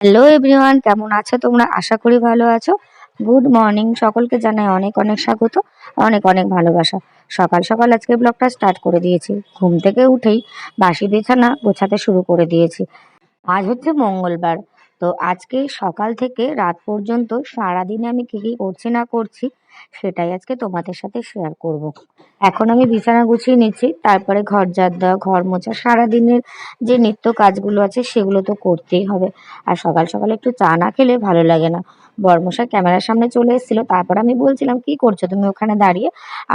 Hello everyone, কেমন আছো তোমরা? আশা করি ভালো আছো। গুড মর্নিং, সকলকে জানাই অনেক অনেক স্বাগত, অনেক অনেক ভালোবাসা। সকাল সকাল আজকে ব্লগটা স্টার্ট করে দিয়েছি। ঘুম থেকে উঠেই বাসি বিছানা গোছাতে শুরু করে দিয়েছি। আজ হচ্ছে মঙ্গলবার তো আজকে সকাল থেকে রাত পর্যন্ত সারাদিনে আমি কী কী করছি না করছি সেটাই আজকে তোমাদের সাথে শেয়ার করব। এখন আমি বিছানা গুছিয়ে নিচ্ছি, তারপরে ঘর ঝাড় দেওয়া, ঘর মোছা, সারাদিনের যে নিত্য কাজগুলো আছে সেগুলো তো করতেই হবে। আর সকাল সকাল একটু চা না খেলে ভালো লাগে না। বর্মশাই ক্যামেরার সামনে চলে এসেছিল, তারপর আমি বলছিলাম, কি করছ তুমি ওখানে দাঁড়িয়ে?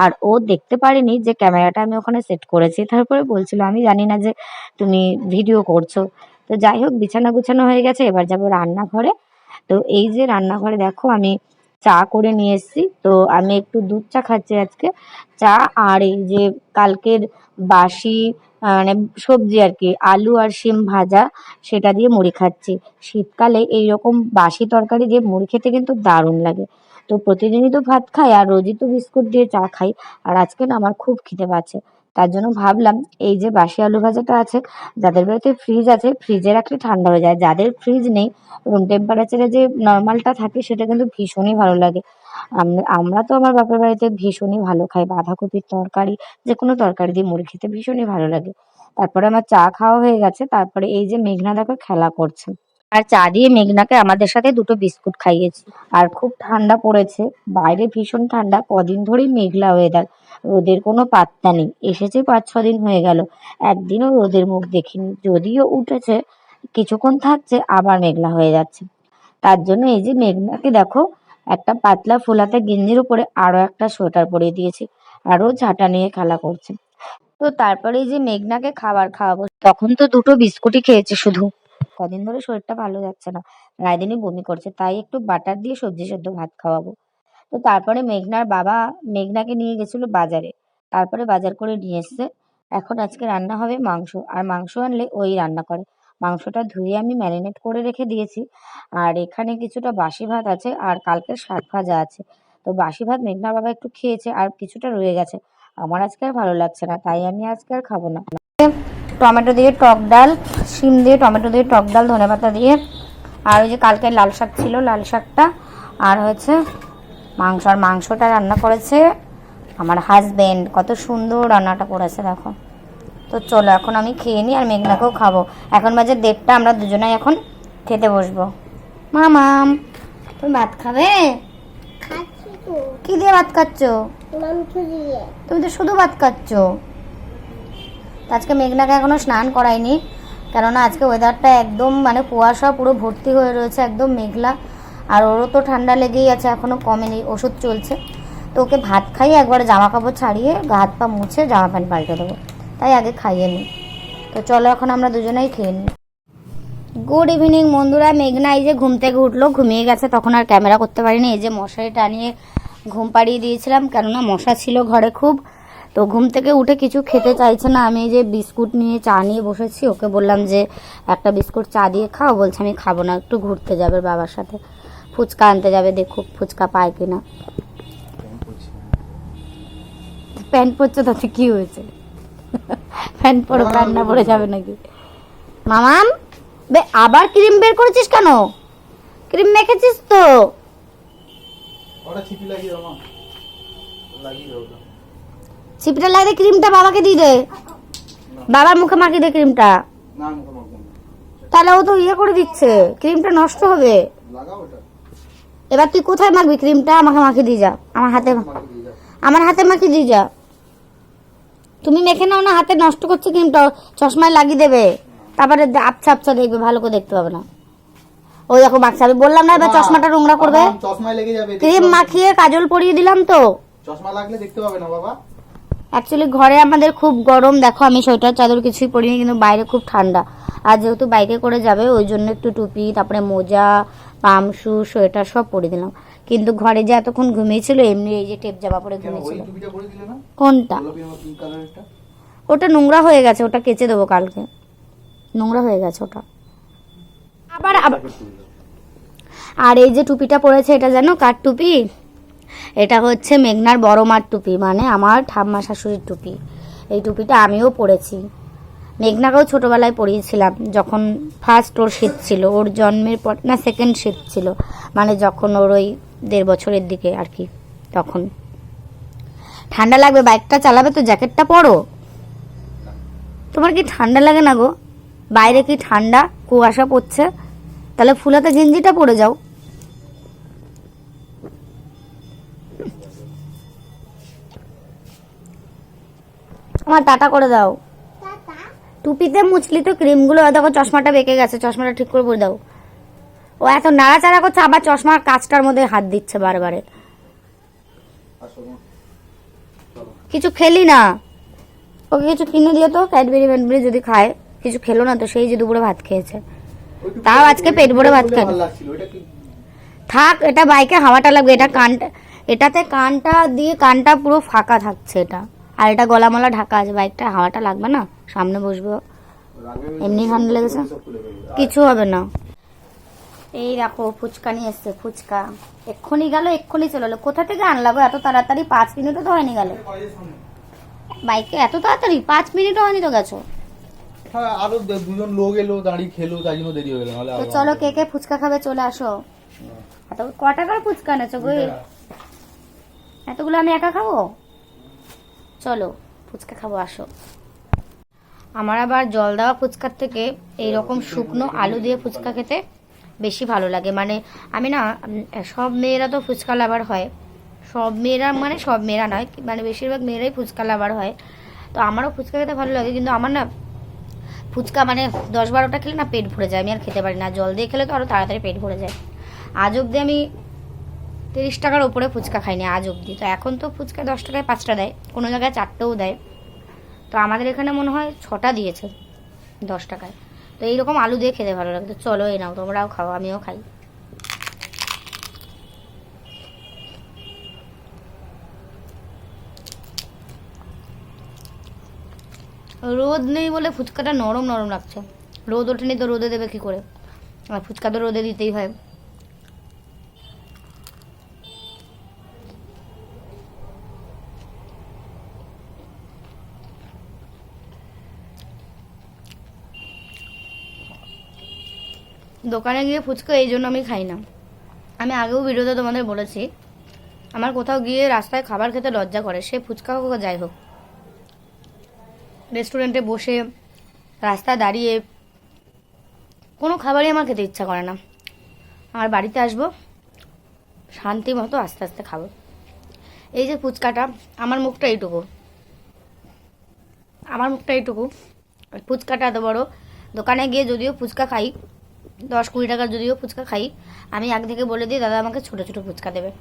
আর ও দেখতে পারেনি যে ক্যামেরাটা আমি ওখানে সেট করেছি। তারপরে বলছিল, আমি জানি না যে তুমি ভিডিও করছ। তো যাই হোক, বিছানা গুছানো হয়ে গেছে, এবার যাব রান্নাঘরে। তো এই যে রান্নাঘরে দেখো, আমি চা করে নিয়ে এসেছি। তো আমি একটু দুধ চা খাচ্ছি আজকে। চা আর এই যে কালকের বাসি মানে সবজি আর কি, আলু আর শিম ভাজা, সেটা দিয়ে মুড়ি খাচ্ছি। শীতকালে এইরকম বাসি তরকারি দিয়ে মুড়ি খেতে কিন্তু দারুণ লাগে। তো প্রতিদিনই তো ভাত খাই, আর রোজই তো বিস্কুট দিয়ে চা খাই। আর আজকে না আমার খুব খিদে পাচ্ছে। তার জন্য ভাবলাম, এই যে বাসি আলু ভাজাটা আছে, যাদের বাড়িতে ফ্রিজ আছে ফ্রিজে রাখলে ঠান্ডা হয়ে যায়। যাদের ফ্রিজ নেই রুম টেম্পারেচারে যে নর্মালটা থাকে, সেটা কিন্তু ভীষণই ভালো লাগে। আমরা তো আমার বাপের বাড়িতে ভীষণই ভালো খাই, বাঁধাকপির তরকারি যে কোনো তরকারি দিয়ে মুড়ি খেতে ভীষণই ভালো লাগে। তারপরে আমার চা খাওয়া হয়ে গেছে, তারপরে এই যে মেঘনা দেখো খেলা করছে। আর চা দিয়ে মেঘনাকে আমাদের সাথে দুটো বিস্কুট খাইয়েছি। আর খুব ঠান্ডা পড়েছে, বাইরে ভীষণ ঠান্ডা, কদিন ধরেই মেঘলা ওয়েদার রোদের কোনো পাত্তা নেই। এসেছে পাঁচ, ছ দিন হয়ে গেল, একদিনও রোদের মুখ দেখিনি। যদিও উঠেছে, কিছুক্ষণ থাকছে, আবার মেঘলা হয়ে যাচ্ছে। তার জন্য এই যে মেঘনাকে দেখো, একটা পাতলা ফুলাতে গেঞ্জির উপরে আরও একটা সোয়েটার পরিয়ে দিয়েছি, আরও ঝাঁটা নিয়ে খেলা করছে। তো তারপরে যে মেঘনাকে খাবার খাওয়াবো, তখন তো দুটো বিস্কুটই খেয়েছে শুধু। কদিন ধরে শরীরটা ভালো যাচ্ছে না। রায়দিনই বমি করছে, তাই একটু বাটার দিয়ে সবজি সেদ্ধ ভাত খাওয়াবো। তো তারপরে মেঘনার বাবা মেঘনাকে নিয়ে গেছিল বাজারে। তারপরে বাজার করে নিয়ে এসছে। এখন আজকে রান্না হবে মাংস, আর মাংস আনলে ওই রান্না করে। মাংসটা ধুয়ে আমি ম্যারিনেট করে রেখে দিয়েছি। আর এখানে কিছুটা বাসি ভাত আছে, আর কালকে শাক ভাজা আছে। তো বাসি ভাত মেঘনার বাবা একটু খেয়েছে, আর কিছুটা রয়ে গেছে। আমার আজকে আর ভালো লাগছে না, তাই আমি আজকে আর খাব না। টমেটো দিয়ে টক ডাল শিম দিয়ে টমেটো দিয়ে টক ডাল ধনেপাতা দিয়ে। আর ওই যে কালকে লাল শাক ছিল লাল শাকটা। আর হয়েছে মাংস আর মাংসটা রান্না করেছে আমার হাজবেন্ড কত সুন্দর রান্নাটা করেছে দেখো। তো চলো এখন আমি খেয়ে নিই আর মেঘনাকেও খাব। এখন বাজে দেড়টা আমরা দুজনেই এখন খেতে বসবো। মামাম তুমি ভাত খাবে? কি দিয়ে ভাত খাচ্ছ? তুমি তো শুধু ভাত খাচ্ছ। আজকে মেঘনাকে এখনও স্নান করাইনি কেননা আজকে ওয়েদারটা একদম মানে কুয়াশা পুরো ভর্তি হয়ে রয়েছে, একদম মেঘলা। আর ওরও তো ঠান্ডা লেগেই আছে, এখনও কমেনি, ওষুধ চলছে। তো ওকে ভাত খাইয়ে একবার জামা কাপড় ছাড়িয়ে গা হাত পা মুছে জামা প্যান্ট পাল্টে দেবো। তাই আগে খাইয়ে নিই তো চলো এখন আমরা দুজনেই খেয়ে নিই গুড ইভিনিং বন্ধুরা, মেঘনা এই যে ঘুম থেকে উঠল, ঘুমিয়ে গেছে, তখন আর ক্যামেরা করতে পারিনি। এই যে মশারি টানিয়ে ঘুম পাড়িয়ে দিয়েছিলাম, কেননা মশা ছিল ঘরে খুব। তো ঘুম থেকে উঠে কিছু খেতে চাইছে না। আমি এই যে বিস্কুট নিয়ে চা নিয়ে বসেছি ওকে বললাম যে একটা বিস্কুট চা দিয়ে খাও। বলছে আমি খাব না একটু ঘুরতে যাবে বাবার সাথে। ফুচকা আনতে যাবে দেখুক ফুচকা পায় কিনা। প্যান্ট পরছে তাতে কি হয়েছে? প্যান্ট পরে প্যান্ট না পরে যাবে নাকি? মামাম বে আবার ক্রিম বের করেছিস কেন? ক্রিম মেখেছিস তো? ওটা ছিপি লাগিয়ে দাও মা। লাগিয়ে দাও ওটা ছিপিটা লাগিয়ে ক্রিমটা বাবাকে দিয়ে দে। বাবার মুখে মাখিয়ে দে ক্রিমটা। না মুখে মাখবো তাহলে ও তো ইয়ে করে দিচ্ছে ক্রিমটা নষ্ট হবে। এবার তুই কোথায় মাখবি ক্রিমটা? আমাকে মাখিয়ে দিয়ে যা। আমার হাতে আমার হাতে মাখিয়ে দিয়ে যা। তুমি মেখে নাও না হাতে নষ্ট করছে ক্রিমটা। চশমায় লাগিয়ে দেবে। তারপরে আবছা আবছা দেখবে ভালো করে দেখতে পাবে না। ওই দেখো মাখছে আমি বললাম না এবার চশমাটা নোংরা করবে। চশমায় লেগে যাবে ক্রিম মাখিয়ে কাজল পরিয়ে দিলাম তো। চশমা লাগলে দেখতে পাবে না বাবা। অ্যাকচুয়ালি ঘরে আমাদের খুব গরম। দেখো আমি সোয়েটার চাদর কিছুই পরিনি কিন্তু বাইরে খুব ঠান্ডা। আর যেহেতু বাইকে করে যাবে ওই জন্য একটু টুপি তারপরে মোজা পাম শু সোয়েটার সব পরে দিলাম। কিন্তু ঘরে যে এতক্ষণ ঘুমিয়েছিল এমনি এই যে টেপ জামা পরে ঘুমিয়েছিল। কোনটা? ওটা নোংরা হয়ে গেছে ওটা কেচে দেবো কালকে। নোংরা হয়ে গেছে ওটা। আবার আবার আর এই যে টুপিটা পরেছে এটা জানো কার টুপি? এটা হচ্ছে মেঘনার বড় মার টুপি মানে আমার ঠাম্মা শাশুড়ির টুপি। এই টুপিটা আমিও পরেছি। মেঘনাকেও ছোটোবেলায় পরিয়েছিলাম, যখন ফার্স্ট ওর শীত ছিল। ওর জন্মের পর, না সেকেন্ড শীত ছিল মানে যখন ওর ওই দেড় বছরের দিকে আর কি, তখন। ঠান্ডা লাগবে, বাইকটা চালাবে তো, জ্যাকেটটা পরো। তোমার কি ঠান্ডা লাগে না গো? বাইরে কি ঠান্ডা, কুয়াশা পড়ছে? তাহলে ফুলাতে গেঞ্জিটা পরে যাও। আমার টাটা করে দাও। টাটা টুপিতে মুছলি তো ক্রিমগুলো দেখো চশমাটা বেঁকে গেছে চশমাটা ঠিক করে পরে দাও। ও এত নাড়াচাড়া করছে আবার চশমার কাজটার মধ্যে হাত দিচ্ছে বারবারে। আসো মা। চলো। কিছু খেলি না। ওকে কিছু কিনে দিও তো ক্যাডবেরি ফ্যাডবেরি যদি খায়। কিছু খেলো না তো সেই যে দুপুরে ভাত খেয়েছে। তাও আজকে পেট ভরে ভাত কি? থাক এটা বাইকে হাওয়াটা লাগবে এটা কানটা এটাতে কানটা দিয়ে কানটা পুরো ফাঁকা থাকছে এটা। আর এটা গলামলা ঢাকা আছে বাইকটা হাওয়াটা লাগবে না? সামনে বসবো। এমনি ঠান্ডা লেগেছে? কিছু হবে না। এই দেখো ফুচকা নিয়ে এসছে ফুচকা। এক্ষুনি গেল এক্ষুনি চলে এলো। কোথা থেকে আনলা গো এত তাড়াতাড়ি পাঁচ মিনিটও তো হয়নি গেল। বাইকে এত তাড়াতাড়ি? পাঁচ মিনিটও হয়নি তো গেছো? হ্যাঁ আরও দুজন লোক এলো দাঁড়িয়ে খেলো তাই জন্য দেরি হয়ে গেল তো চলো কে কে ফুচকা খাবে চলে আসো। এত ক টাকার ফুচকা এনেছো গো? এতগুলো আমি একা খাব? চলো, ফুচকা খাব, আসো। আমার আবার জল দেওয়া ফুচকার থেকে এইরকম শুকনো আলু দিয়ে ফুচকা খেতে বেশি ভালো লাগে। মানে আমি না সব মেয়েরা তো ফুচকা লাভার হয়। সব মেয়েরা মানে সব মেয়েরা নয় মানে বেশিরভাগ মেয়েরাই ফুচকা লাভার হয়। তো আমারও ফুচকা খেতে ভালো লাগে, কিন্তু আমার না ফুচকা মানে দশ বারোটা খেলে না পেট ভরে যায়, আমি আর খেতে পারি না। জল দিয়ে খেলে তো আরও তাড়াতাড়ি পেট ভরে যায়। আজ অবধি আমি তিরিশ টাকার ওপরে ফুচকা খাইনি আজ অবধি। তো এখন তো ফুচকা দশ টাকায় পাঁচটা দেয়, কোনো জায়গায় চারটেও দেয়। তো আমাদের এখানে মনে হয় ছটা দিয়েছে দশ টাকায়। তো এইরকম আলু দিয়ে খেতে ভালো লাগে। তো চলো এই নাও, তোমরাও খাও, আমিও খাই। রোদ নেই বলে ফুচকাটা নরম নরম লাগছে। রোদ ওঠেনি তো রোদে দেবে কি করে? আর ফুচকা তো রোদে দিতেই হয়। দোকানে গিয়ে ফুচকা এই জন্য আমি খাই না। আমি আগেও ভিডিওতে তোমাদের বলেছি, আমার কোথাও গিয়ে রাস্তায় খাবার খেতে লজ্জা করে, সে ফুচকা হোক যাই হোক। রেস্টুরেন্টে বসে রাস্তায় দাঁড়িয়ে কোনো খাবারই আমার খেতে ইচ্ছা করে না। আমার বাড়িতে আসব, শান্তি মতো আস্তে আস্তে খাব। এই যে ফুচকাটা, আমার মুখটা এইটুকু। আমার মুখটা এইটুকু। ফুচকাটা এত বড়। দোকানে গিয়ে যদিও ফুচকা খাই দশ কুড়ি টাকার যদিও ফুচকা খাই, আমি আগে থেকে বলে দিই, দাদা আমাকে ছোটো ছোটো ফুচকা দেবে।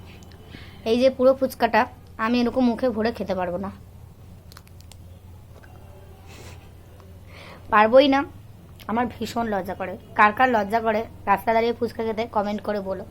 এই যে পুরো ফুচকাটা, আমি এরকম মুখে ভরে খেতে পারব না। পারবোই না। আমার ভীষণ লজ্জা করে। কার কার লজ্জা করে? রাস্তা দাঁড়িয়ে ফুচকা খেতে কমেন্ট করে বলো।